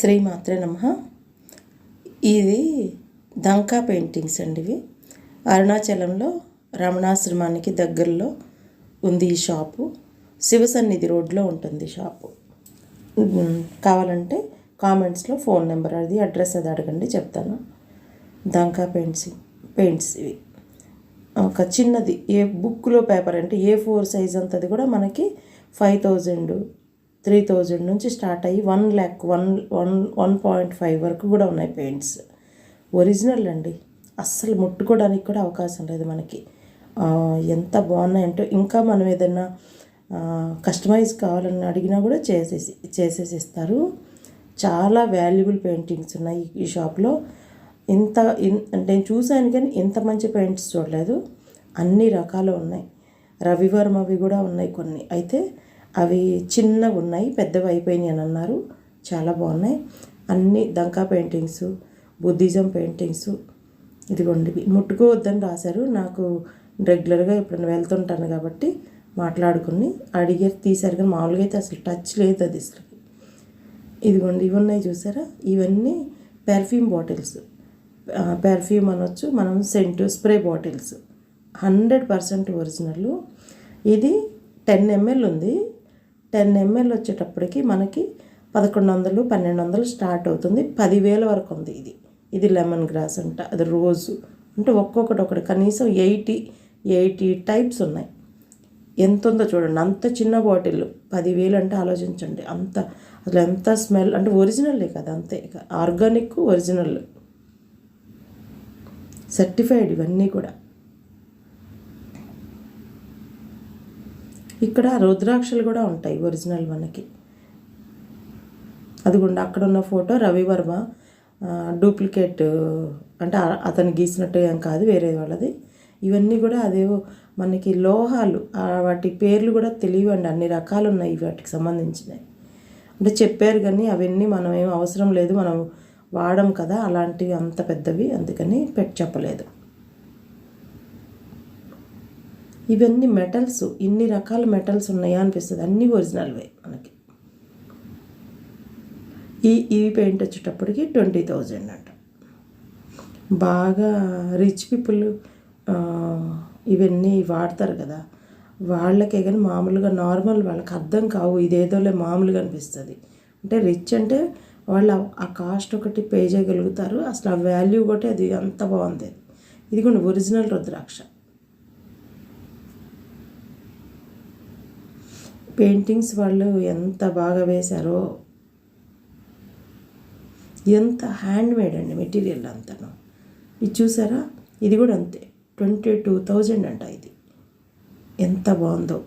శ్రీ మాత్రే నమ. ఇది దంకా పెయింటింగ్స్ అండి ఇవి. అరుణాచలంలో రమణాశ్రమానికి దగ్గరలో ఉంది ఈ షాపు. శివసన్నిధి రోడ్లో ఉంటుంది షాపు. కావాలంటే కామెంట్స్లో ఫోన్ నెంబర్ అది అడ్రస్ అది అడగండి చెప్తాను. దంకా పెయింట్స్ పెయింట్స్ ఇవి. ఒక చిన్నది ఏ బుక్లో పేపర్ అంటే ఏ ఫోర్ సైజ్ అంతది కూడా మనకి ఫైవ్ థౌజండ్ త్రీ థౌజండ్ నుంచి స్టార్ట్ అయ్యి one lakh one one one point five వరకు కూడా ఉన్నాయి పెయింట్స్. ఒరిజినల్ అండి. అస్సలు ముట్టుకోవడానికి కూడా అవకాశం లేదు మనకి. ఎంత బాగున్నాయంటే ఇంకా మనం ఏదైనా కస్టమైజ్ కావాలని అడిగినా కూడా చేసేసి చేసేసి ఇస్తారు చాలా వాల్యుబుల్ పెయింటింగ్స్ ఉన్నాయి ఈ షాప్లో. ఇంత అంటే నేను చూశాను కానీ ఇంత మంచి పెయింట్స్ చూడలేదు. అన్ని రకాలు ఉన్నాయి. రవివర్మవి కూడా ఉన్నాయి కొన్ని. అయితే అవి చిన్నవి ఉన్నాయి పెద్దవి అయిపోయినాయి అని అన్నారు. చాలా బాగున్నాయి. అన్ని దంకా పెయింటింగ్స్ బుద్ధిజం పెయింటింగ్స్. ఇదిగోండి ముట్టుకోవద్దని రాశారు. నాకు రెగ్యులర్గా ఎప్పుడైనా వెళ్తుంటాను కాబట్టి మాట్లాడుకుని అడిగారు తీశారు. కానీ మామూలుగా అయితే అసలు టచ్ లేదు అది అసలు. ఇదిగోండి ఇవి ఉన్నాయి చూసారా? ఇవన్నీ పెర్ఫ్యూమ్ బాటిల్స్. పెర్ఫ్యూమ్ అనొచ్చు. మనం scent spray bottles. Hundred percent original. ఇది టెన్ ఎంఎల్ ఉంది. టెన్ ఎంఎల్ వచ్చేటప్పటికి మనకి పదకొండు వందలు పన్నెండు వందలు స్టార్ట్ అవుతుంది. పదివేల వరకు ఉంది ఇది. ఇది లెమన్ గ్రాస్ అంట. అది రోజు. అంటే ఒక్కొక్కటి ఒకటి. కనీసం ఎయిటీ ఎయిటీ టైప్స్ ఉన్నాయి. ఎంత ఉందో చూడండి. అంత చిన్న బాటిల్. పదివేలు అంటే ఆలోచించండి. అంత అసలు ఎంత స్మెల్. అంటే ఒరిజినల్లే కదా అంతే. Organic original. సర్టిఫైడ్ ఇవన్నీ కూడా. ఇక్కడ రుద్రాక్షలు కూడా ఉంటాయి ఒరిజినల్ మనకి. అదిగుండా అక్కడ ఉన్న ఫోటో రవివర్మ డూప్లికేట్ అంటే అతను గీసినట్టు ఏం కాదు వేరే వాళ్ళది. ఇవన్నీ కూడా అదేవో మనకి లోహాలు వాటి పేర్లు కూడా తెలియవండి అన్ని రకాలు ఉన్నాయి వాటికి సంబంధించినవి. అంటే చెప్పారు కానీ అవన్నీ మనం ఏం అవసరం లేదు మనం వాడం కదా అలాంటివి అంత పెద్దవి అందుకని పెట్టి చెప్పలేదు. ఇవన్నీ మెటల్స్ ఇన్ని రకాల మెటల్స్ ఉన్నాయా అనిపిస్తుంది. అన్నీ ఒరిజినల్వే మనకి. ఈ ఈ పెయింట్ వచ్చేటప్పటికి ట్వంటీ థౌజండ్ అంట. బాగా రిచ్ పీపుల్ ఇవన్నీ వాడతారు కదా. వాళ్ళకే కానీ మామూలుగా నార్మల్ వాళ్ళకి అర్థం కావు. ఇదేదోలే మామూలుగా అనిపిస్తుంది. అంటే రిచ్ అంటే వాళ్ళు ఆ- కాస్ట్ ఒకటి పే చేయగలుగుతారు. అసలు ఆ వాల్యూ ఒకటి అది అంత బాగుంది. ఇది కొన్ని ఒరిజినల్ రుద్రాక్ష. పెయింటింగ్స్ వాళ్ళు ఎంత బాగా వేశారో ఎంత హ్యాండ్ మేడ్ అండి మెటీరియల్ అంతను. ఇది చూసారా? ఇది కూడా అంతే. ట్వంటీ టూ థౌజండ్ అంట ఇది. ఎంత బాగుందో.